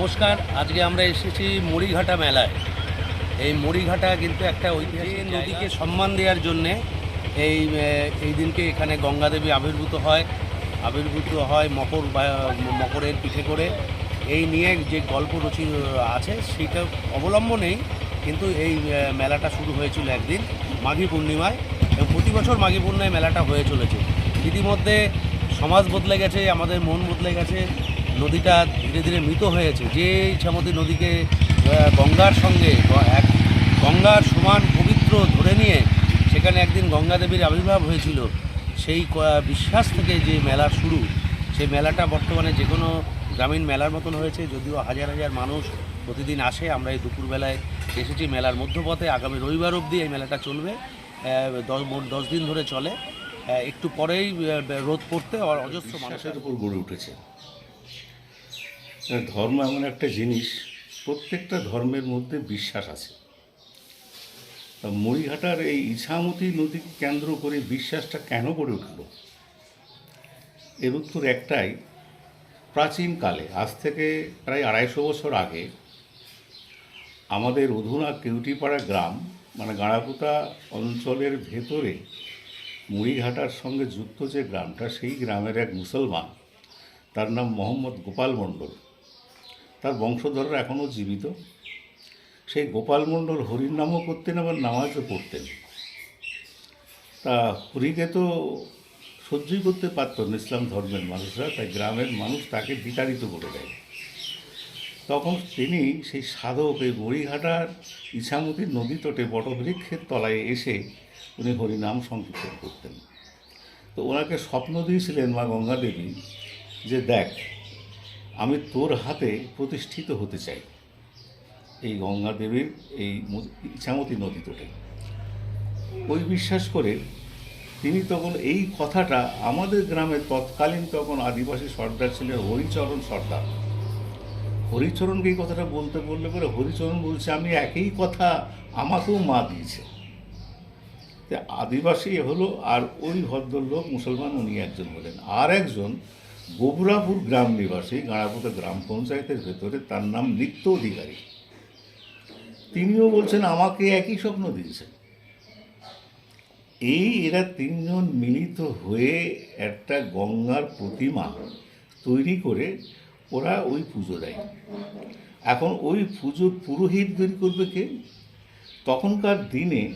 নমস্কার আজকে আমরা এসেছি মরিঘাটা মেলায়। এই মরিঘাটা কিন্তু একটা ঐতিহাসিক নদীকে সম্মান দেওয়ার জন্যে এই এই দিনকে এখানে গঙ্গা দেবী আবির্ভূত হয়। আবির্ভূত হয় মকর মকরের পিঠে করে। এই নিয়ে যে গল্প রচি আছে সেটা অবলম্বনেই কিন্তু এই মেলাটা শুরু হয়েছিল একদিন মাঘী পূর্ণিমায় এবং প্রতি বছর মাঘী পূর্ণিমায় মেলাটা হয়ে চলেছে। ইতিমধ্যে সমাজ বদলে গেছে আমাদের মন বদলে গেছে। নদীটা ধীরে ধীরে মৃত হয়েছে। যে ইচ্ছামতী নদীকে গঙ্গার সঙ্গে এক গঙ্গার সমান পবিত্র ধরে নিয়ে সেখানে একদিন গঙ্গা দেবীর আবির্ভাব হয়েছিল সেই বিশ্বাস থেকে যে মেলা শুরু সেই মেলাটা বর্তমানে যে কোনো গ্রামীণ মেলার মতন হয়েছে যদিও হাজার হাজার মানুষ প্রতিদিন আসে। আমরা এই দুপুরবেলায় এসেছি মেলার মধ্যপথে। আগামী রবিবার অবধি এই মেলাটা চলবে দশ দশ দিন ধরে চলে। একটু পরেই রোদ পড়তে অজস্র মানুষের উপর গড়ে উঠেছে। ধর্ম এমন একটা জিনিস, প্রত্যেকটা ধর্মের মধ্যে বিশ্বাস আছে। মরিঘাটার এই ইছামতি নদীকে কেন্দ্র করে বিশ্বাসটা কেন গড়ে উঠল? এর উত্তর একটাই প্রাচীনকালে আজ থেকে প্রায় আড়াইশো বছর আগে, আমাদের অধুনা কেউটিপাড়া গ্রাম মানে গাঁড়াপুতা অঞ্চলের ভেতরে মুড়িঘাটার সঙ্গে যুক্ত যে গ্রামটা, সেই গ্রামের এক মুসলমান, তার নাম মোহাম্মদ গোপাল মণ্ডল। তার বংশধররা এখনও জীবিত। সেই গোপাল মণ্ডল হরির নামও করতেন, আবার নামাজও পড়তেন। তা হরিকে তো সহ্যই করতে পারতো না ইসলাম ধর্মের মানুষরা, তাই গ্রামের মানুষ তাকে বিতাড়িত করে দেয়। তখন তিনি সেই সাধক এই মরিঘাটার ইছামতি নদী তটে বটবৃক্ষের তলায় এসে উনি হরিনাম সংকীর্তন করতেন। তো ওনাকে স্বপ্ন দিয়েছিলেন মা গঙ্গা দেবী যে দেখ আমি তোর হাতে প্রতিষ্ঠিত হতে চাই। এই গঙ্গা দেবীর এই ইছামতি নদী তটে। ওই বিশ্বাস করে তিনি তখন এই কথাটা আমাদের গ্রামের তৎকালীন তখন আদিবাসী সর্দার ছিলেন হরিচরণ সর্দার। হরিচরণকে এই কথাটা বলতে বললে পরে হরিচরণ বলছে, আমি একই কথা আমাকেও মা দিয়েছে। আদিবাসী হলো আর ওই ভদ্রলোক মুসলমান, উনি একজন হলেন। আর একজন গোবরাপুর গ্রাম নিবাসী গাঁড়াপুতা গ্রাম পঞ্চায়েতের ভেতরে তার নাম নিত্য অধিকারী। তিনিও বলছেন, আমাকে একই স্বপ্ন দিয়েছেন। এই এরা তিনজন মিলিত হয়ে একটা গঙ্গার প্রতিমা তৈরি করে ওরা ওই পুজো দেয় এখন ওই পুজোর পুরোহিত তৈরি করবে কে? তখনকার দিনে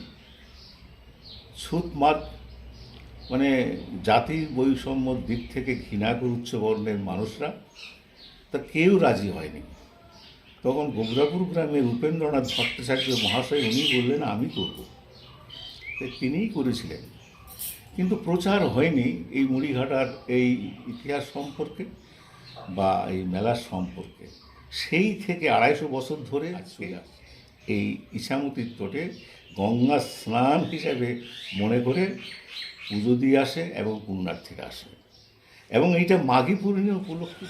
ছুত মাত মানে জাতির বৈষম্যর দিক থেকে ঘৃণা উচ্চ বর্ণের মানুষরা, তা কেউ রাজি হয়নি। তখন গোবরাপুর গ্রামের উপেন্দ্রনাথ ভট্টাচার্য মহাশয় উনি বললেন, আমি করব। তিনিই করেছিলেন। কিন্তু প্রচার হয়নি এই মুড়িঘাটার এই ইতিহাস সম্পর্কে বা এই মেলার সম্পর্কে। সেই থেকে আড়াইশো বছর ধরে এই ইছামতির তটে গঙ্গা স্নান হিসাবে মনে করে পুজো দিয়ে আসে এবং পুণ্যার্থীরা আসে। এবং এইটা মাঘী পূর্ণিমা উপলক্ষে।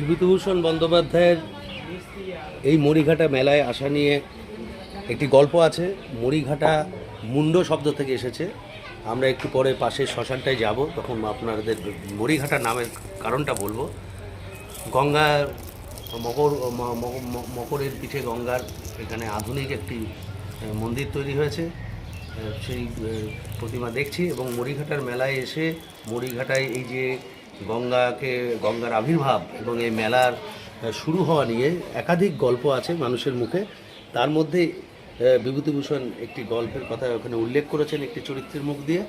বিভূতিভূষণ বন্দ্যোপাধ্যায়ের এই মরিঘাটা মেলায় আসা নিয়ে একটি গল্প আছে। মরিঘাটা মুন্ড শব্দ থেকে এসেছে। আমরা একটু পরে পাশের শ্মশানটায় যাব, তখন আপনাদের মরিঘাটা নামের কারণটা বলব। গঙ্গা, মকর মকরের পিঠে গঙ্গার এখানে আধুনিক একটি মন্দির তৈরি হয়েছে। সেই প্রতিমা দেখছি এবং মরিঘাটার মেলায় এসে মরিঘাটায় এই যে গঙ্গাকে, গঙ্গার আবির্ভাব এবং এই মেলার শুরু হওয়া নিয়ে একাধিক গল্প আছে মানুষের মুখে। তার মধ্যে বিভূতিভূষণ একটি গল্পের কথা ওখানে উল্লেখ করেছেন একটি চরিত্রের মুখ দিয়ে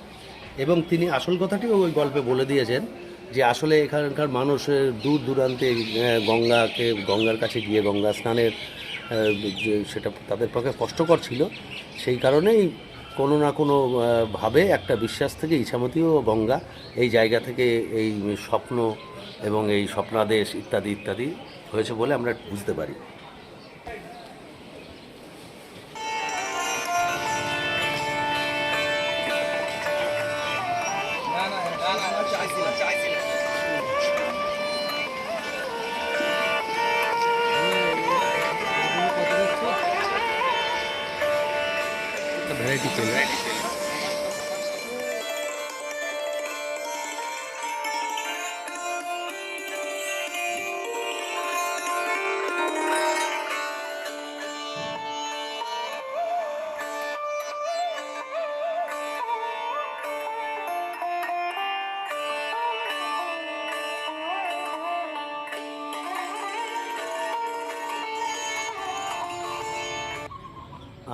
এবং তিনি আসল কথাটিও ওই গল্পে বলে দিয়েছেন যে আসলে এখানকার মানুষের দূর দূরান্তে গঙ্গাকে, গঙ্গার কাছে গিয়ে গঙ্গা স্নানের সেটা তাদের পক্ষে কষ্টকর ছিল, সেই কারণেই কোনো না কোনো ভাবে একটা বিশ্বাস থেকে ইচ্ছামতি ও গঙ্গা এই জায়গা থেকে এই স্বপ্ন এবং এই স্বপ্নাদেশ ইত্যাদি ইত্যাদি হয়েছে বলে আমরা বুঝতে পারি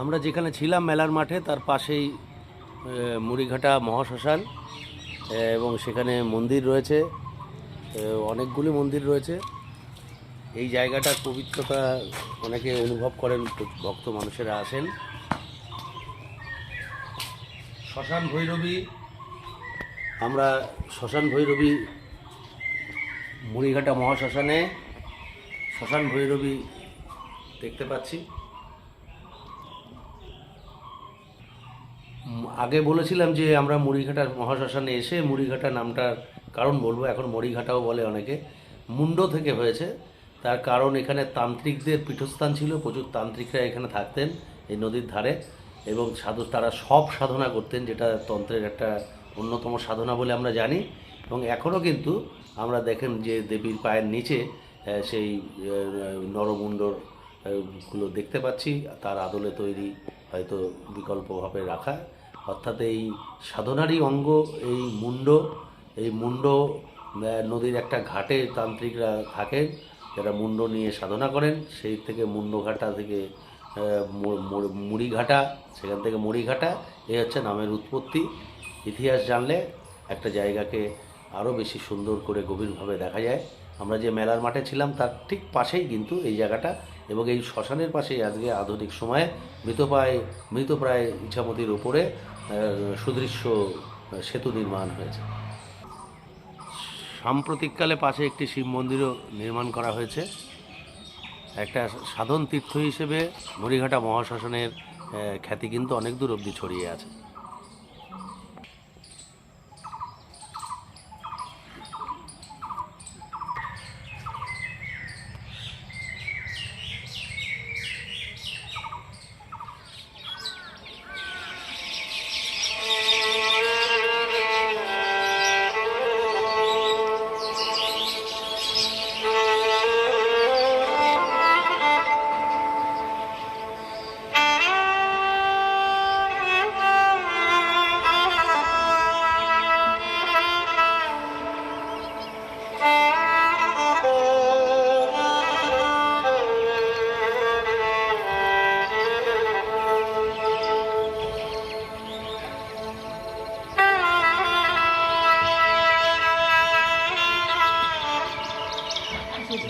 আমরা যেখানে ছিলাম মেলার মাঠে, তার পাশেই মুড়িঘাটা মহাশ্মশান এবং সেখানে মন্দির রয়েছে অনেকগুলি মন্দির রয়েছে। এই জায়গাটার পবিত্রতা অনেকে অনুভব করেন, ভক্ত মানুষেরা আসেন। শ্মশান ভৈরবী, আমরা শ্মশান ভৈরবী, মুড়িঘাটা মহাশ্মশানে শ্মশান ভৈরবী দেখতে পাচ্ছি। আগে বলেছিলাম যে আমরা মুড়িঘাটার মহাশ্মশানে এসে মুড়িঘাটা নামটার কারণ বলব, এখন মরিঘাটাও বলে অনেকে। মুন্ড থেকে হয়েছে। তার কারণ এখানে তান্ত্রিকদের পীঠস্থান ছিল, প্রচুর তান্ত্রিকরা এখানে থাকতেন এই নদীর ধারে এবং সাধু, তারা সব সাধনা করতেন, যেটা তন্ত্রের একটা অন্যতম সাধনা বলে আমরা জানি। এবং এখনও কিন্তু আমরা দেখেন যে দেবীর পায়ের নিচে সেই নরমুণ্ডরগুলো দেখতে পাচ্ছি। তার আদলে তৈরি হয়তো বিকল্পভাবে রাখা। অর্থাৎ এই সাধনারই অঙ্গ এই মুন্ড এই মুন্ড নদীর একটা ঘাটে তান্ত্রিকরা থাকেন যারা মুন্ড নিয়ে সাধনা করেন সেই থেকে মুন্ডঘাটা থেকে আহ, মু- মু- মুড়িঘাটা সেখান থেকে মুড়িঘাটা এই হচ্ছে নামের উৎপত্তি। ইতিহাস জানলে একটা জায়গাকে আরও বেশি সুন্দর করে গভীরভাবে দেখা যায়। আমরা যে মেলার মাঠে ছিলাম তার ঠিক পাশেই কিন্তু এই জায়গাটা এবং এই শ্মশানের পাশেই আজকে আধুনিক সময়ে মৃতপ্রায় মৃতপ্রায় ইছামতির উপরে সুদৃশ্য সেতু নির্মাণ হয়েছে। সাম্প্রতিককালে পাশে একটি শিব মন্দিরও নির্মাণ করা হয়েছে। একটা সাধন তীর্থ হিসেবে মরিঘাটা মহাশাসনের খ্যাতি কিন্তু অনেক দূর অবধি ছড়িয়ে আছে।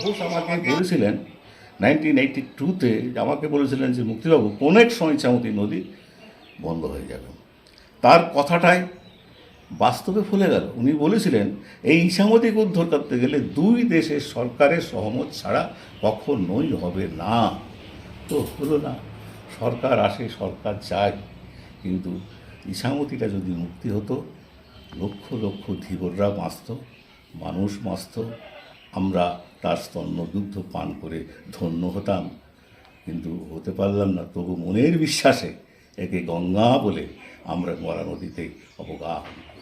ঘোষ আমাকে বলেছিলেন নাইনটিন এইটি টুতে আমাকে বলেছিলেন যে, মুক্তিবাবু, কোন এক সময় ইছামতি নদী বন্ধ হয়ে যাবে? তার কথাটাই বাস্তবে ফুলে গেল। উনি বলেছিলেন, এই ইছামতিকে উদ্ধার করতে গেলে দুই দেশের সরকারের সহমত ছাড়া কখনোই হবে না। তো হলো না, সরকার আসে, সরকার চায় কিন্তু ইছামতিটা যদি মুক্তি হতো, লক্ষ লক্ষ ধীবররা বাঁচত, মানুষ বাঁচত আমরা তার স্তন্যদুগ্ধ পান করে ধন্য হতাম। কিন্তু হতে পারলাম না, তবু মনের বিশ্বাসে একে গঙ্গা বলে আমরা মরা নদীতে অবগাহন